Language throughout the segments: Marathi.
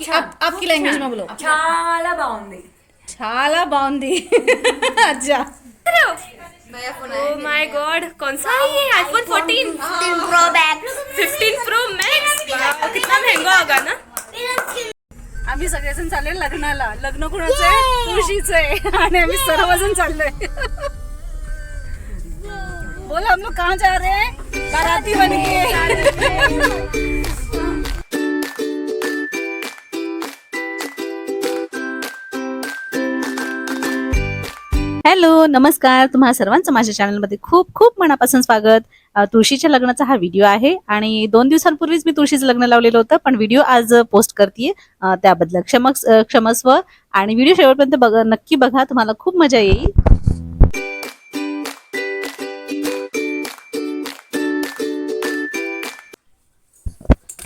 आपकी आप, आपकी लँग्वेज में बोलो చాలా బాగుంది చాలా బాగుంది अच्छा ओ माय गॉड कौन सा है ये iPhone 14 15 pro max 15 pro max कितना महंगा होगा ना आम्ही सगळेजण चाललोय लग्नाला लग्न कुणाचं आहे तुळशीचं आहे आणि आम्ही सर्वजण चाललोय बोल हम लोग कहाँ जा रहे हैं बाराती बन के हॅलो नमस्कार. तुम्हा सर्वांचं माझ्या चॅनलमध्ये खूप खूप मनापासून स्वागत. तुळशीच्या लग्नाचा हा व्हिडिओ आहे आणि दोन दिवसांपूर्वीच मी तुळशीचं लग्न लावलेलं होतं पण व्हिडिओ आज पोस्ट करते त्याबद्दल क्षम क्षमस्व आणि व्हिडिओ शेवटपर्यंत बघ नक्की बघा तुम्हाला खूप मजा येईल.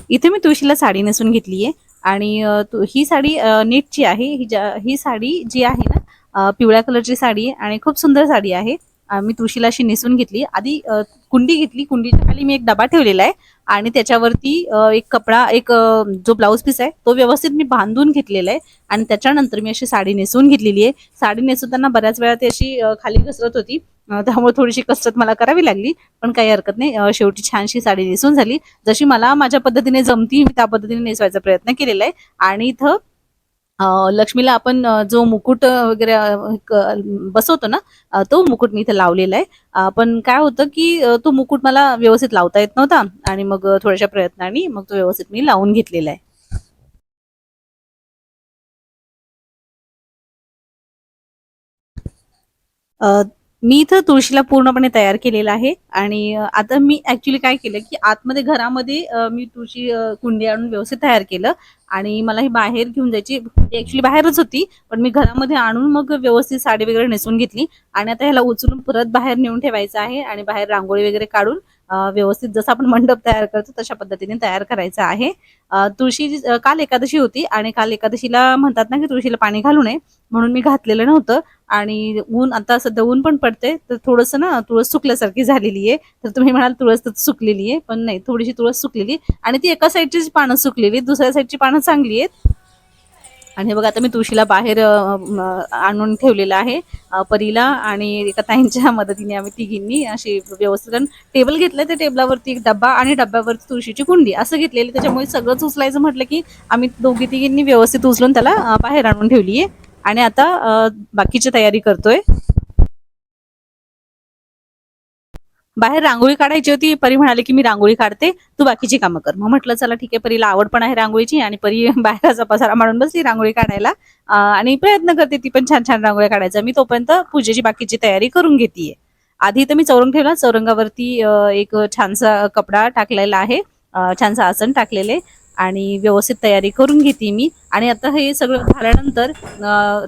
इथे मी तुळशीला साडी नेसून घेतली आहे आणि तु- ही साडी नीटची आहे. ही ज्या- ही साडी जी आहे ना पिवळ्या कलरची साडी आणि खूप सुंदर साडी आहे. मी तुळशीला अशी नेसून घेतली. आधी कुंडी घेतली. कुंडीच्या खाली मी एक डबा ठेवलेला आहे आणि त्याच्यावरती एक कपडा एक जो ब्लाऊज पीस आहे तो व्यवस्थित मी बांधून घेतलेला आहे आणि त्याच्यानंतर मी अशी साडी नेसून घेतलेली आहे. साडी नेसवताना बऱ्याच वेळा ती अशी खाली घसरत होती. त्यामुळे थोडीशी कसरत मला करावी लागली पण काही हरकत नाही. शेवटी छानशी साडी नेसून झाली. जशी मला माझ्या पद्धतीने जमती मी त्या पद्धतीने नेसवायचा प्रयत्न केलेला आहे. आणि इथं लक्ष्मीला आपण जो मुकुट वगैरे बसवतो ना तो मुकुट मी इथे लावलेला आहे. पण काय होतं की तो मुकुट मला व्यवस्थित लावता येत नव्हता आणि मग थोड्याशा प्रयत्नाने मग तो व्यवस्थित मी लावून घेतलेला आहे. मी इथं तुळशीला पूर्णपणे तयार केलेला आहे. आणि आता मी ऍक्च्युली काय केलं की आतमध्ये घरामध्ये मी तुळशी कुंडी आणून व्यवस्थित तयार केलं. आणि मला ही बाहेर घेऊन जायची म्हणजे ऍक्च्युली बाहेरच होती पण मी घरामध्ये आणून मग व्यवस्थित साडी वगैरे नेसून घेतली. आणि आता ह्याला उचलून परत बाहेर नेऊन ठेवायचं आहे आणि बाहेर रांगोळी वगैरे काढून व्यवस्थित जसं आपण मंडप तयार करतो तशा पद्धतीने तयार करायचा आहे. तुळशी काल एकादशी होती आणि काल एकादशीला म्हणतात ना की तुळशीला पाणी घालू नये म्हणून मी घातलेलं नव्हतं. आणि ऊन आता सध्या ऊन पण पडते तर थोडंसं ना तुळस सुकल्यासारखी झालेली आहे. तर तुम्ही म्हणाल तुळस तर सुकलेली आहे पण नाही थोडीशी तुळस सुकलेली आणि ती एका साईडची पानं सुकलेली दुसऱ्या साईडची पानं चांगली आहेत. आणि हे बघा आता मी तुळशीला बाहेर आणून ठेवलेलं आहे परीला आणि एका ताईंच्या मदतीने आम्ही तिघींनी अशी व्यवस्थित कारण टेबल घेतलं त्या टेबलावरती एक डब्बा आणि डब्यावरती तुळशीची कुंडी असं घेतलेली. त्याच्यामुळे सगळंच उचलायचं म्हटलं की आम्ही दोघी तिघींनी व्यवस्थित उचलून त्याला बाहेर आणून ठेवली आहे आणि आता बाकीची तयारी करतोय. बाहेर रांगोळी काढायची होती परी म्हणाले की मी रांगोळी काढते तू बाकीची कामं कर. मग म्हटलं चला ठीक आहे परीला आवड पण आहे रांगोळीची आणि परी बाहेरचा पसारा मांडून बसली रांगोळी काढायला. आणि प्रयत्न करते ती पण छान छान रांगोळी काढायचा. मी तोपर्यंत पूजेची बाकीची तयारी करून घेतेय. आधी तर मी चौरंग ठेवला चौरंगावरती एक छानसा कपडा टाकलेला आहे छानसा आसन टाकलेले. आणि व्यवस्थित तयारी करून घेते मी. आणि आता हे सगळं झाल्यानंतर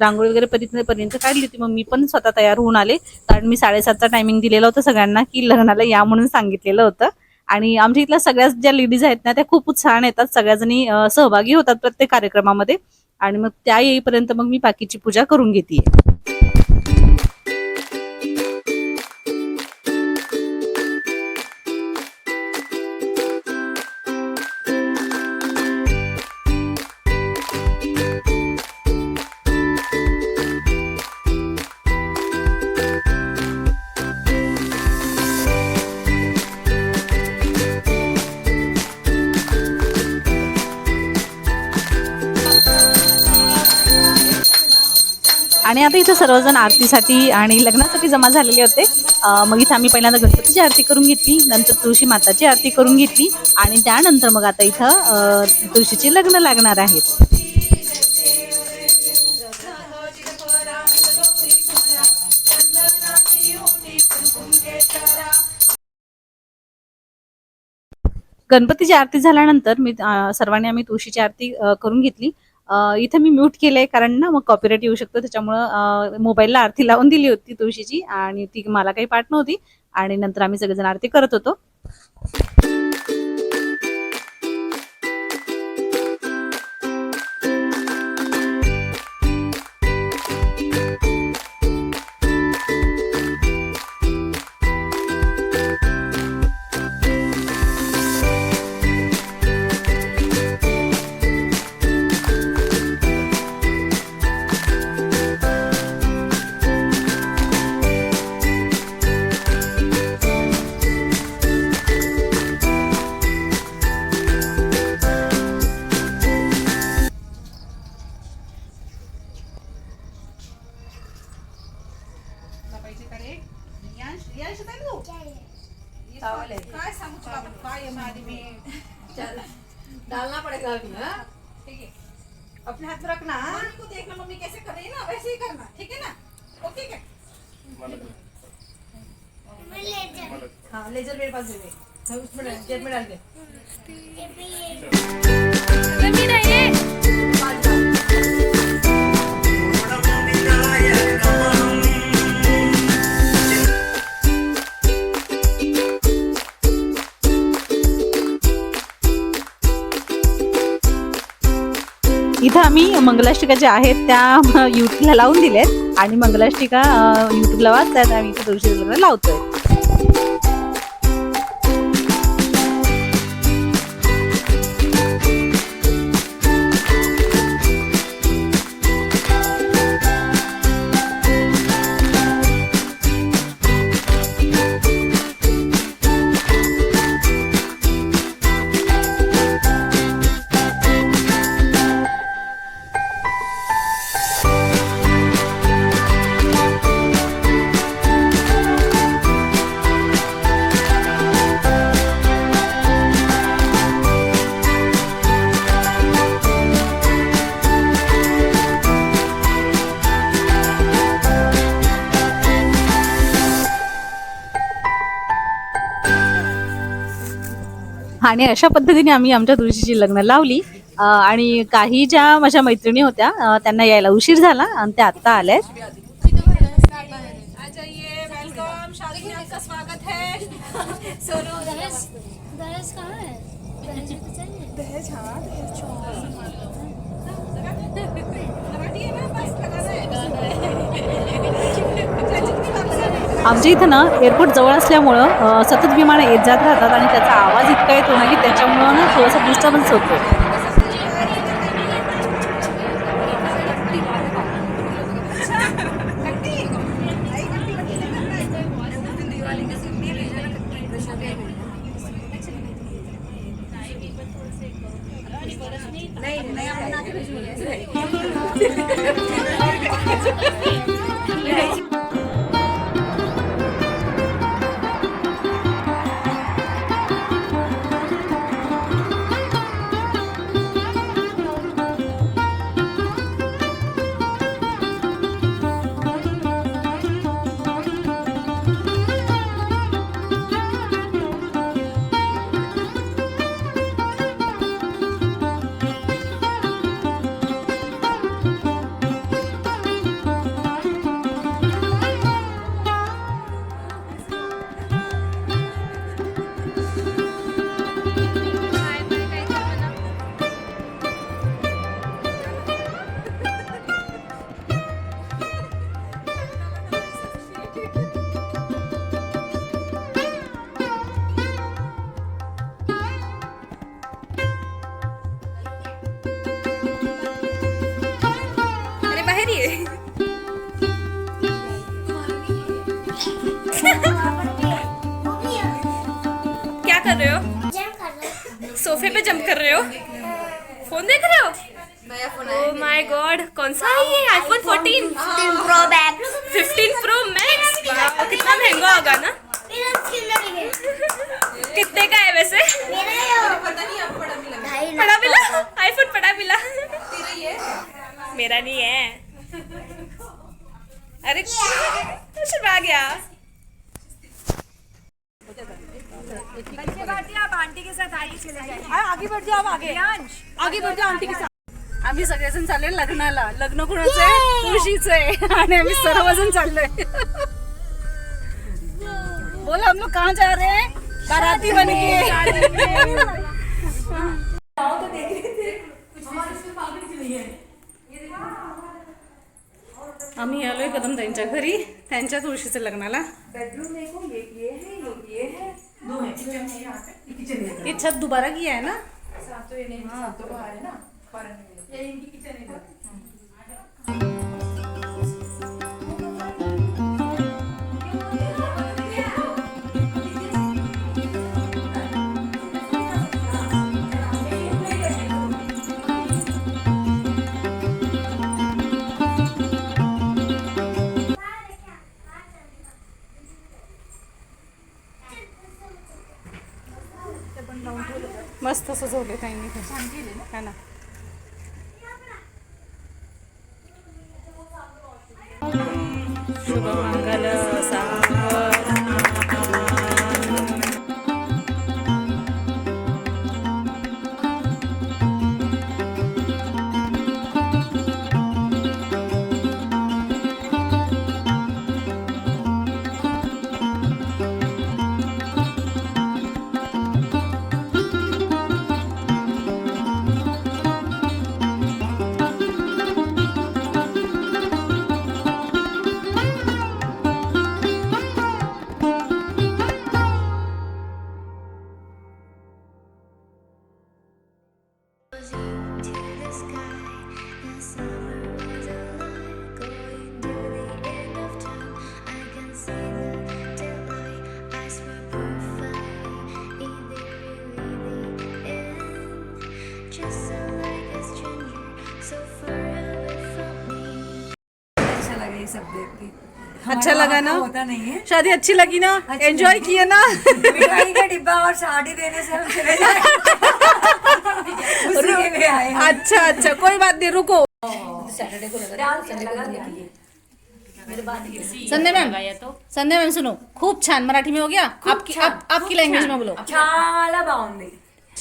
रांगोळी वगैरे पर्यंत पर्यंत काढली होती. मग मी पण स्वतः तयार होऊन आले. कारण मी साडेसातचा टायमिंग दिलेला होता सगळ्यांना की लग्नाला या म्हणून सांगितलेलं होतं. आणि आमच्या इथल्या सगळ्याच ज्या लेडीज आहेत ना त्या खूप उत्साहाने येतात. सगळ्याजणी सहभागी होतात प्रत्येक कार्यक्रमामध्ये. आणि मग त्या येईपर्यंत मग मी बाकीची पूजा करून घेते आणि आता इथं सर्वजण आरतीसाठी आणि लग्नासाठी जमा झालेले होते. मग इथं आम्ही पहिल्यांदा गणपतीची आरती करून घेतली नंतर तुळशी माताची आरती करून घेतली आणि त्यानंतर मग आता इथं तुळशीचे लग्न लागणार आहेत. गणपतीची आरती झाल्यानंतर मी सर्वांनी आम्ही तुळशीची आरती करून घेतली. इथं मी म्यूट केलंय कारण ना मग कॉपीराईट येऊ शकतो. त्याच्यामुळं मोबाईलला आरती लावून दिली होती तुळशीची आणि ती मला काही पाठ नव्हती आणि नंतर आम्ही सगळेजण आरती करत होतो. हाथ रखना मम्मी को देखना मम्मी कैसे कर रही है ना वैसे ही करना ठीक है ना? ओके क्या? हाँ लेजर मेरे पास दे दे। हाँ, उसमें डाल जेब में डाल दे। इथं आम्ही मंगलाष्टिका ज्या आहेत त्या युट्यूबला लावून दिल्यात आणि मंगलाष्टिका युट्यूबला वाचतात आम्ही इथं तुळशी लग्न लावतोय. आणि अशा पद्धतीने आम्ही आमच्या तुळशीची लग्न लावली. आणि काही ज्या माझ्या मैत्रिणी होत्या त्यांना यायला उशीर झाला आणि त्या आत्ता आल्या आहेत दहेज दहेज आमच्या इथं ना एअरपोर्ट जवळ असल्यामुळं सतत विमानं येत जात राहतात आणि त्याचा आवाज इतका येतो ना की त्याच्यामुळं ना थोडंसं डिस्टर्बन्स होतो. अरे कर रहे हो? जम कर रहे सोफे पे जंप कर रहे हो? फ़ोन देख रहे हो? नया फ़ोन ओ माय गॉड कौन सा है ये? IPhone 14 15 pro max 15 pro max कितना महँगा होगा ना? कितने का है वैसे? मेरा यो पता नहीं अब बड़ा मिला ढाई पड़ा मिला आईफोन पड़ा मिला मेरा नहीं है। अरे शर्मा गया। आगे बढ़ जाओ आगे आगे बढ़ जाओ आंटी के साथ आम्ही सगळेजण चाललोय लग्नाला. लग्न कुणाचं आहे तुळशीचं आहे आणि आम्ही सर्वजण चाललोय बोल हम लोग कहाँ जा रहे हैं बाराती बन के आम्ही आलोय कदम त्यांच्या घरी त्यांच्या तुळशीचं लग्नाला. बेडरूम देखो ये ये है ये ये है. दो है किचन है यहाँ पे? ये किचन है ये छत दोबारा किया है ना? सात तो ये नहीं सात तो बाहर है ना बाहर में। ये इनकी किचन है मस्त सजवले त्यांनी हा ना. अच्छा लगा अच्छा ना? होता नहीं है। शादी अच्छी लगी ना? एंजॉय किया ना? का डिब्बा और साड़ी देने से चले जाए। अच्छा अच्छा कोई बात नहीं रुको। सैटरडे को संध्या मैम तो। संध्या मैम सुनो खूब छान मराठी में हो गया? आपकी आपकी लैंग्वेज में बोलो। छाला बाउंडी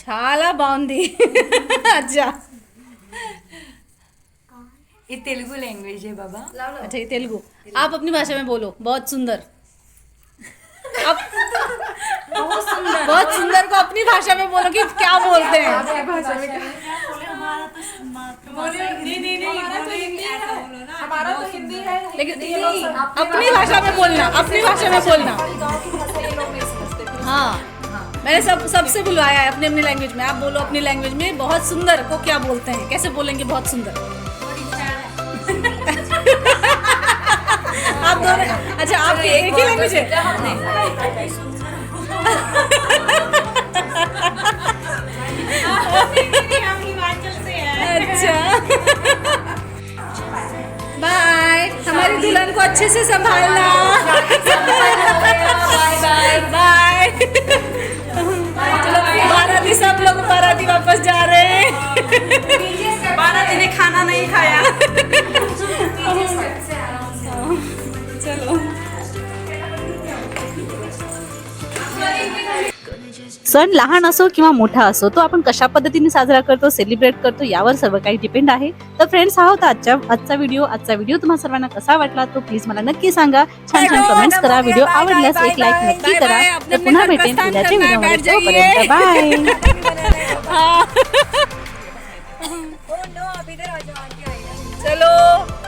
చాలా బాగుంది अच्छा ये तेलुगु लैंग्वेज है बाबा अच्छा ये तेलुगु आप अपनी भाषा में बोलो बहुत सुंदर आप बहुत सुंदर बहुत सुंदर को अपनी भाषा में बोलो कि क्या बोलते हैं लेकिन अपनी भाषा में बोलना अपनी भाषा में बोलना हाँ मैंने सब सबसे बुलवाया है अपने अपनी लैंग्वेज में। आप बोलो अपनी लैंग्वेज में बहुत सुंदर को क्या बोलते हैं? कैसे बोलेंगे बहुत सुंदर? आप दोनों अच्छा आप एक ही लैंग्वेज है? अच्छा। बाय हमारी दुल्हन को अच्छे से संभालना। बाय बाय बाय वापस जा रहे हैं। बाराती ने खाना नहीं खाया। चलो। सण लहान असो किंवा मोठा असो तो आपण कशा पद्धतीने साजरा करतो सेलिब्रेट करतो यावर सर्व काही डिपेंड आहे. तर फ्रेंड्स हा होता आजच्या आजचा व्हिडिओ आजचा व्हिडिओ तुम्हाला सर्वांना कसा वाटला तो प्लीज मला नक्की सांगा. छान छान कमेंट्स करा. व्हिडिओ आवडल्यास एक लाईक नक्की करा. तर पुन्हा भेटेन उद्याच्या व्हिडिओमध्ये तोपर्यंत बाय ओ नो अभी इधर आ जाओ आंटी आई चलो।